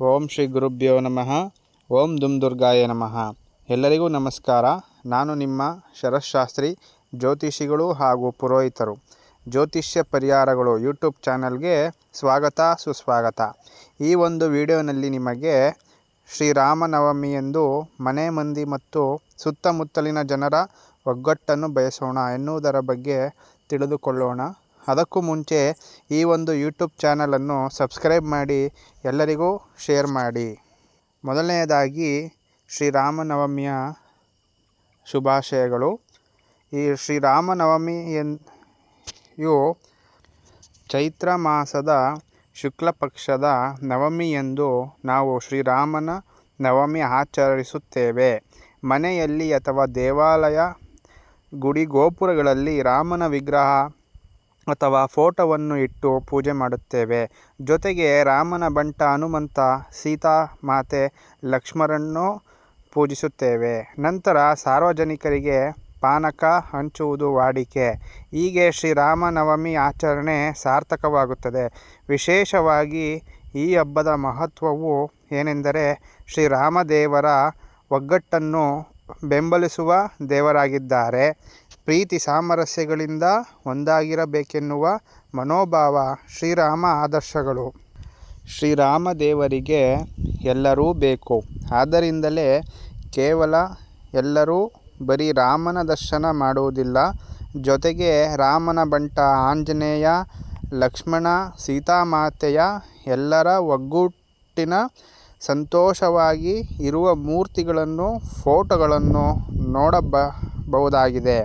ಓಂ ಶ್ರೀ ಗುರುಭ್ಯೋ ನಮಃ. ಓಂ ದುಮ್ ದುರ್ಗಾಯ ನಮಃ. ಎಲ್ಲರಿಗೂ ನಮಸ್ಕಾರ. ನಾನು ನಿಮ್ಮ ಶರಶಾಸ್ತ್ರಿ ಜ್ಯೋತಿಷಿಗಳು ಹಾಗೂ ಪುರೋಹಿತರು. ಜ್ಯೋತಿಷ್ಯ ಪರಿಹಾರಗಳು ಯೂಟ್ಯೂಬ್ ಚಾನಲ್ಗೆ ಸ್ವಾಗತ, ಸುಸ್ವಾಗತ. ಈ ಒಂದು ವಿಡಿಯೋನಲ್ಲಿ ನಿಮಗೆ ಶ್ರೀರಾಮನವಮಿಯಂದು ಮನೆ ಮಂದಿ ಮತ್ತು ಸುತ್ತಮುತ್ತಲಿನ ಜನರ ಒಗ್ಗಟ್ಟನ್ನು ಬಯಸೋಣ ಎನ್ನುವುದರ ಬಗ್ಗೆ ತಿಳಿದುಕೊಳ್ಳೋಣ. ಅದಕ್ಕೂ ಮುಂಚೆ ಈ ಒಂದು ಯೂಟ್ಯೂಬ್ ಚಾನಲನ್ನು ಸಬ್ಸ್ಕ್ರೈಬ್ ಮಾಡಿ ಎಲ್ಲರಿಗೂ ಶೇರ್ ಮಾಡಿ. ಮೊದಲನೆಯದಾಗಿ ಶ್ರೀರಾಮನವಮಿಯ ಶುಭಾಶಯಗಳು. ಈ ಶ್ರೀರಾಮನವಮಿ ಯು ಚೈತ್ರ ಮಾಸದ ಶುಕ್ಲ ಪಕ್ಷದ ನವಮಿಯಂದು ನಾವು ಶ್ರೀರಾಮನ ನವಮಿ ಆಚರಿಸುತ್ತೇವೆ. ಮನೆಯಲ್ಲಿ ಅಥವಾ ದೇವಾಲಯ ಗುಡಿ ಗೋಪುರಗಳಲ್ಲಿ ರಾಮನ ವಿಗ್ರಹ ಅಥವಾ ಫೋಟೋವನ್ನು ಇಟ್ಟು ಪೂಜೆ ಮಾಡುತ್ತೇವೆ. ಜೊತೆಗೆ ರಾಮನ ಬಂಟ ಹನುಮಂತ, ಸೀತಾ ಮಾತೆ ಲಕ್ಷ್ಮಣರನ್ನು ಪೂಜಿಸುತ್ತೇವೆ. ನಂತರ ಸಾರ್ವಜನಿಕರಿಗೆ ಪಾನಕ ಹಂಚುವುದು ವಾಡಿಕೆ. ಹೀಗೆ ಶ್ರೀರಾಮನವಮಿ ಆಚರಣೆ ಸಾರ್ಥಕವಾಗುತ್ತದೆ. ವಿಶೇಷವಾಗಿ ಈ ಹಬ್ಬದ ಮಹತ್ವವು ಏನೆಂದರೆ ಶ್ರೀರಾಮದೇವರ ಒಗ್ಗಟ್ಟನ್ನು ಬೆಂಬಲಿಸುವ ದೇವರಾಗಿದ್ದಾರೆ. ಪ್ರೀತಿ ಸಾಮರಸ್ಯಗಳಿಂದ ಒಂದಾಗಿರಬೇಕೆನ್ನುವ ಮನೋಭಾವ ಶ್ರೀರಾಮ ಆದರ್ಶಗಳು. ಶ್ರೀರಾಮ ದೇವರಿಗೆ ಎಲ್ಲರೂ ಬೇಕು. ಆದ್ದರಿಂದಲೇ ಕೇವಲ ಎಲ್ಲರೂ ಬರೀ ರಾಮನ ದರ್ಶನ ಮಾಡುವುದಿಲ್ಲ. ಜೊತೆಗೆ ರಾಮನ ಬಂಟ ಆಂಜನೇಯ, ಲಕ್ಷ್ಮಣ, ಸೀತಾಮಾತೆಯ ಎಲ್ಲರ ಒಗ್ಗೂಟಿನ ಸಂತೋಷವಾಗಿ ಇರುವ ಮೂರ್ತಿಗಳನ್ನು, ಫೋಟೋಗಳನ್ನು ನೋಡಬಹುದಾಗಿದೆ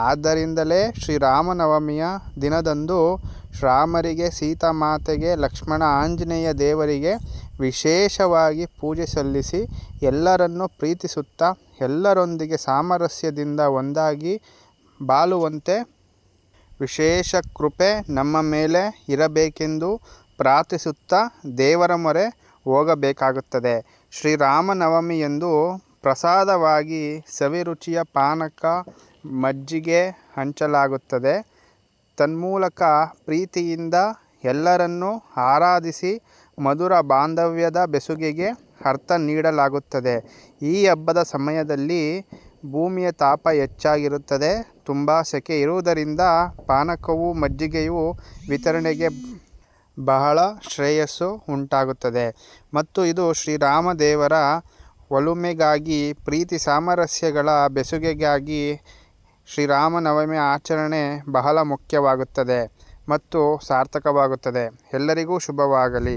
ಆದ್ದರಿಂದಲೇ ಶ್ರೀರಾಮನವಮಿಯ ದಿನದಂದು ರಾಮರಿಗೆ ಸೀತಾಮಾತೆಗೆ, ಲಕ್ಷ್ಮಣ ಆಂಜನೇಯ ದೇವರಿಗೆ ವಿಶೇಷವಾಗಿ ಪೂಜೆ ಸಲ್ಲಿಸಿ ಎಲ್ಲರನ್ನು ಪ್ರೀತಿಸುತ್ತಾ ಎಲ್ಲರೊಂದಿಗೆ ಸಾಮರಸ್ಯದಿಂದ ಒಂದಾಗಿ ಬಾಳುವಂತೆ ವಿಶೇಷ ಕೃಪೆ ನಮ್ಮ ಮೇಲೆ ಇರಬೇಕೆಂದು ಪ್ರಾರ್ಥಿಸುತ್ತಾ ದೇವರ ಮೊರೆ ಹೋಗಬೇಕಾಗುತ್ತದೆ. ಶ್ರೀರಾಮನವಮಿಯಂದು ಪ್ರಸಾದವಾಗಿ ಸವಿರುಚಿಯ ಪಾನಕ ಮಜ್ಜಿಗೆ ಹಂಚಲಾಗುತ್ತದೆ. ತನ್ಮೂಲಕ ಪ್ರೀತಿಯಿಂದ ಎಲ್ಲರನ್ನೂ ಆರಾಧಿಸಿ ಮಧುರ ಬಾಂಧವ್ಯದ ಬೆಸುಗೆಗೆ ಅರ್ಥ ನೀಡಲಾಗುತ್ತದೆ. ಈ ಹಬ್ಬದ ಸಮಯದಲ್ಲಿ ಭೂಮಿಯ ತಾಪ ಹೆಚ್ಚಾಗಿರುತ್ತದೆ. ತುಂಬ ಸೆಕೆ ಇರುವುದರಿಂದ ಪಾನಕವು ಮಜ್ಜಿಗೆಯು ವಿತರಣೆಗೆ ಬಹಳ ಶ್ರೇಯಸ್ಸು ಉಂಟಾಗುತ್ತದೆ. ಮತ್ತು ಇದು ಶ್ರೀರಾಮದೇವರ ಒಲುಮೆಗಾಗಿ ಪ್ರೀತಿ ಸಾಮರಸ್ಯಗಳ ಬೆಸುಗೆಗಾಗಿ ಶ್ರೀರಾಮನವಮಿ ಆಚರಣೆ ಬಹಳ ಮುಖ್ಯವಾಗುತ್ತದೆ ಮತ್ತು ಸಾರ್ಥಕವಾಗುತ್ತದೆ. ಎಲ್ಲರಿಗೂ ಶುಭವಾಗಲಿ.